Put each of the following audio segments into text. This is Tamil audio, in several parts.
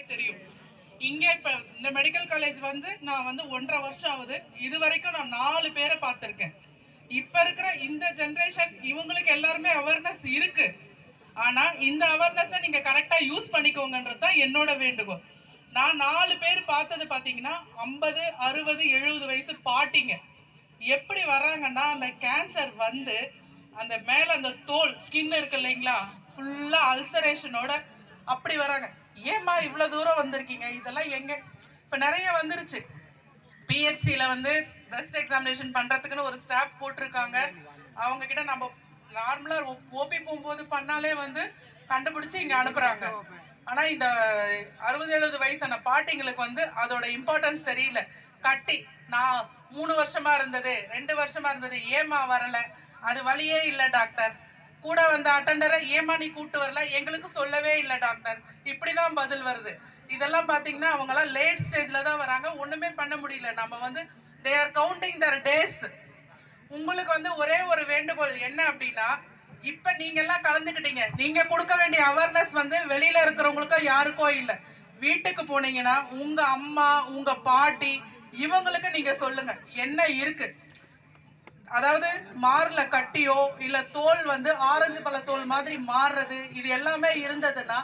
எல்லாருக்குமே தெரியும். இங்க இப்ப இந்த மெடிக்கல் காலேஜ் வந்து நான் வந்து ஒன்றரை வருஷம் ஆகுது. இது வரைக்கும் நான் நாலு பேரை பார்த்திருக்கேன். இப்ப இருக்கிற இந்த ஜென்ரேஷன் இவங்களுக்கு எல்லாருமே அவேர்னஸ் இருக்கு. ஆனா இந்த அவேர்னஸை நீங்க கரெக்டா யூஸ் பண்ணிக்கோங்கன்றது தான் என்னோட வேண்டுகோள். நான் நாலு பேர் பார்த்தது பார்த்தீங்கன்னா ஐம்பது அறுபது எழுபது வயசு பாட்டிங்க. எப்படி வர்றாங்கன்னா அந்த கேன்சர் வந்து அந்த மேலே அந்த தோல் ஸ்கின் இருக்கு இல்லைங்களா? ஃபுல்லாக அல்சரேஷனோட அப்படி வராங்க ஏம்மா இவ்வளோ தூரம் வந்திருக்கீங்க? இதெல்லாம் எங்க? இப்போ நிறைய வந்துருச்சு. பிஹெச்சியில் வந்து பிரஸ்ட் எக்ஸாமினேஷன் பண்ணுறதுக்குன்னு ஒரு ஸ்டாப் போட்டிருக்காங்க. அவங்க கிட்ட நம்ம நார்மலாக ஓபி போகும்போது பண்ணாலே வந்து கண்டுபிடிச்சி இங்கே அனுப்புகிறாங்க ஆனால் இந்த அறுபது எழுபது வயசான பாட்டிங்களுக்கு வந்து அதோட இம்பார்ட்டன்ஸ் தெரியல. கட்டி நான் மூணு வருஷமா இருந்தது ரெண்டு வருஷமா இருந்தது ஏமா வரல? அது வழியே இல்லை டாக்டர். கூட வந்த அட்டெண்டரை ஏமா நீ கூட்டு வரல. எங்களுக்கு சொல்லவே இல்லை டாக்டர் இப்படிதான் பதில் வருது. இதெல்லாம் பார்த்தீங்கன்னா அவங்க எல்லாம் லேட் ஸ்டேஜ்ல தான் வராங்க. ஒண்ணுமே பண்ண முடியல. நம்ம வந்து they are counting their days உங்களுக்கு வந்து ஒரே ஒரு வேண்டுகோள் என்ன அப்படின்னா இப்ப நீங்க எல்லாம் கலந்துக்கிட்டீங்க. நீங்க கொடுக்க வேண்டிய அவேர்னஸ் வந்து வெளியில இருக்கிறவங்களுக்கோ யாருக்கோ இல்ல. வீட்டுக்கு போனீங்கன்னா உங்க அம்மா உங்க பாட்டி இவங்களுக்கு நீங்க சொல்லுங்க. என்ன இருக்கு? அதாவது மார்ல கட்டியோ இல்ல தோல் வந்து ஆரஞ்சு பழ தோல் மாதிரி மாறுறது இது எல்லாமே இருந்ததுன்னா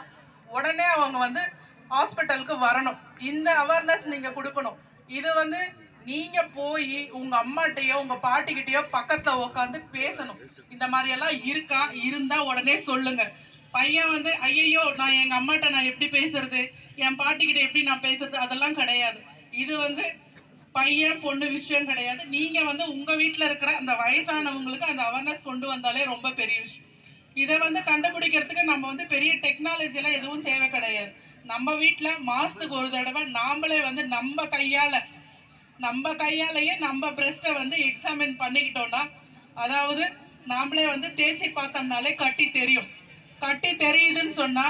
உடனே அவங்க வந்து ஹாஸ்பிட்டலுக்கு வரணும். இந்த அவேர்னஸ் நீங்க கொடுக்கணும். இது வந்து நீங்க போய் உங்க அம்மாட்டையோ உங்க பாட்டிக்கிட்டயோ பக்கத்துல உட்காந்து பேசணும். இந்த மாதிரி எல்லாம் இருக்கா? இருந்தா உடனே சொல்லுங்க. பையன் வந்து ஐயையோ நான் எங்க அம்மாட்ட நான் எப்படி பேசுறது? என் பாட்டிக்கிட்ட எப்படி நான் பேசுறது? அதெல்லாம் கிடையாது. இது வந்து பையன் பொண்ணு விஷயம் கிடையாது. நீங்க வந்து உங்க வீட்டில் இருக்கிற அந்த வயசானவங்களுக்கு அந்த அவேர்னஸ் கொண்டு வந்தாலே ரொம்ப பெரிய விஷயம். இதை வந்து கண்டுபிடிக்கிறதுக்கு நம்ம வந்து பெரிய டெக்னாலஜி எல்லாம் எதுவும் தேவை கிடையாது. நம்ம வீட்டில் மாசத்துக்கு ஒரு தடவை நாமளே வந்து நம்ம கையால நம்ம கையாலேயே நம்ம பிரஸ்ட்டை வந்து எக்ஸாமின் பண்ணிக்கிட்டோம்னா அதாவது நாமளே வந்து தேய்ச்சி பார்த்தோம்னாலே கட்டி தெரியும். கட்டி தெரியுதுன்னு சொன்னா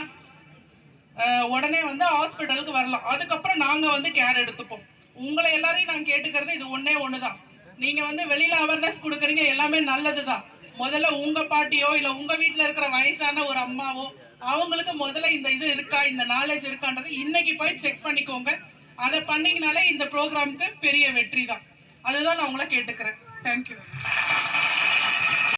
உடனே வந்து ஹாஸ்பிட்டலுக்கு வரலாம். அதுக்கப்புறம் நாங்க வந்து கேர் எடுத்துப்போம். உங்களை எல்லாரையும் நான் கேட்டுக்கிறது இது ஒன்னே ஒண்ணுதான். நீங்க வந்து வெளியில அவேர்னஸ் கொடுக்குறீங்க எல்லாமே நல்லதுதான். முதல்ல உங்க பாட்டியோ இல்ல உங்க வீட்டுல இருக்கிற வயசான ஒரு அம்மாவோ அவங்களுக்கு முதல்ல இந்த இது இருக்கா இந்த நாலேஜ் இருக்கான்றது இன்னைக்கு போய் செக் பண்ணிக்கோங்க. அதை பண்ணீங்கனாலே இந்த ப்ரோக்ராம்க்கு பெரிய வெற்றி தான் அதுதான் நான் உங்களை கேட்டுக்கிறேன். தேங்க்யூ